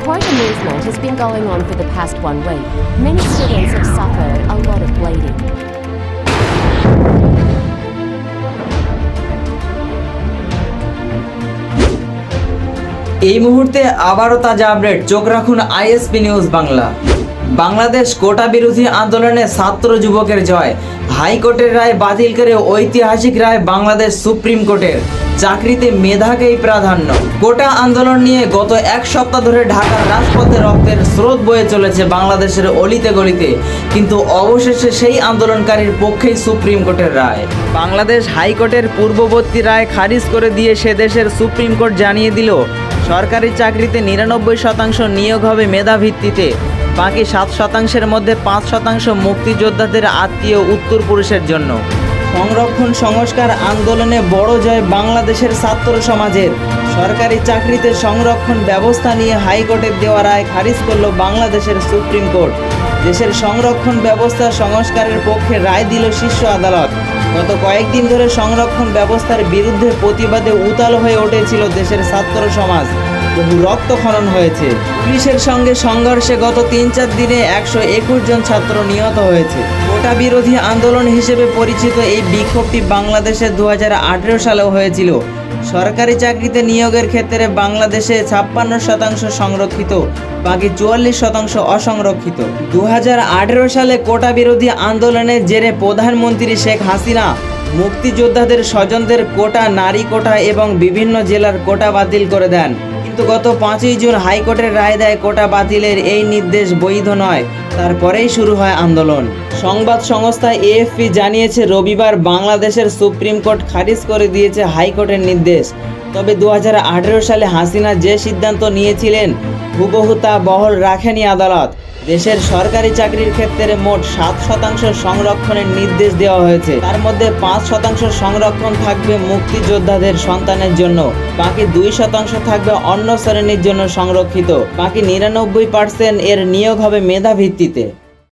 Quite a movement has been going on for the past one week. Many students have suffered a lot of bleeding. এই মুহূর্তে আবারও তাজা update চোখ রাখুন ISP news Bangla Bangladesh quota বিরোধী আন্দোলনে ছাত্র যুবকের জয়। হাইকোর্টের রায় বাতিল করে ঐতিহাসিক রায় বাংলাদেশ সুপ্রিম কোর্টের। চাকরিতে মেধাকেই প্রাধান্য। কোটা আন্দোলন নিয়ে গত এক সপ্তাহ ধরে ঢাকার রাজপথে রক্তের স্রোত বয়ে চলেছে বাংলাদেশের অলিতে গলিতে। কিন্তু অবশেষে সেই আন্দোলনকারীর পক্ষেই সুপ্রিম কোর্টের রায়। বাংলাদেশ হাইকোর্টের পূর্ববর্তী রায় খারিজ করে দিয়ে সে দেশের সুপ্রিম কোর্ট জানিয়ে দিল, সরকারি চাকরিতে নিরানব্বই শতাংশ নিয়োগ হবে মেধা ভিত্তিতে বাকি সাত শতাংশের মধ্যে পাঁচ শতাংশ মুক্তিযোদ্ধাদের আত্মীয় উত্তর পুরুষের জন্য। সংরক্ষণ সংস্কার আন্দোলনে বড় জয় বাংলাদেশের ছাত্র সমাজের। সরকারি চাকরিতে সংরক্ষণ ব্যবস্থা নিয়ে হাইকোর্টের দেওয়া রায় খারিজ করল বাংলাদেশের সুপ্রিম কোর্ট। দেশের সংরক্ষণ ব্যবস্থা সংস্কারের পক্ষে রায় দিল শীর্ষ আদালত। গত কয়েকদিন ধরে সংরক্ষণ ব্যবস্থার বিরুদ্ধে প্রতিবাদে উতাল হয়ে উঠেছিল দেশের ছাত্র সমাজ। বহু রক্তক্ষরণ হয়েছে। পুলিশের সঙ্গে সংঘর্ষে গত তিন চার দিনে একশো একুশ জন ছাত্র নিহত হয়েছে। কোটা বিরোধী আন্দোলন হিসেবে পরিচিত এই বিক্ষোভটি বাংলাদেশে দু হাজার সালেও হয়েছিল। সরকারি চাকরিতে নিয়োগের ক্ষেত্রে বাংলাদেশে ছাপ্পান্ন শতাংশ সংরক্ষিত, বাকি চুয়াল্লিশ শতাংশ অসংরক্ষিত। দু হাজার আঠেরো সালে কোটা বিরোধী আন্দোলনের জেরে প্রধানমন্ত্রী শেখ হাসিনা, মুক্তিযোদ্ধাদের স্বজনদের কোটা, নারী কোটা এবং বিভিন্ন জেলার কোটা বাতিল করে দেন। কিন্তু গত পাঁচই জুন হাইকোর্টের রায় দেয় কোটা বাতিলের এই নির্দেশ বৈধ নয়। তারপরেই শুরু হয় আন্দোলন। সংবাদ সংস্থা এএফপি জানিয়েছে, রবিবার বাংলাদেশের সুপ্রিম কোর্ট খারিজ করে দিয়েছে হাইকোর্টের নির্দেশ। তবে দু হাজার আঠেরো সালে হাসিনা যে সিদ্ধান্ত নিয়েছিলেন, হুবহু তা বহল রাখেনি আদালত। দেশের সরকারি চাকরির ক্ষেত্রে মোট সাত শতাংশ সংরক্ষণের নির্দেশ দেওয়া হয়েছে। তার মধ্যে পাঁচ শতাংশ সংরক্ষণ থাকবে মুক্তিযোদ্ধাদের সন্তানের জন্য। বাকি দুই শতাংশ থাকবে অন্য শ্রেণির জন্য সংরক্ষিত। বাকি নিরানব্বই পার্সেন্ট এর নিয়োগ হবে মেধা ভিত্তিতে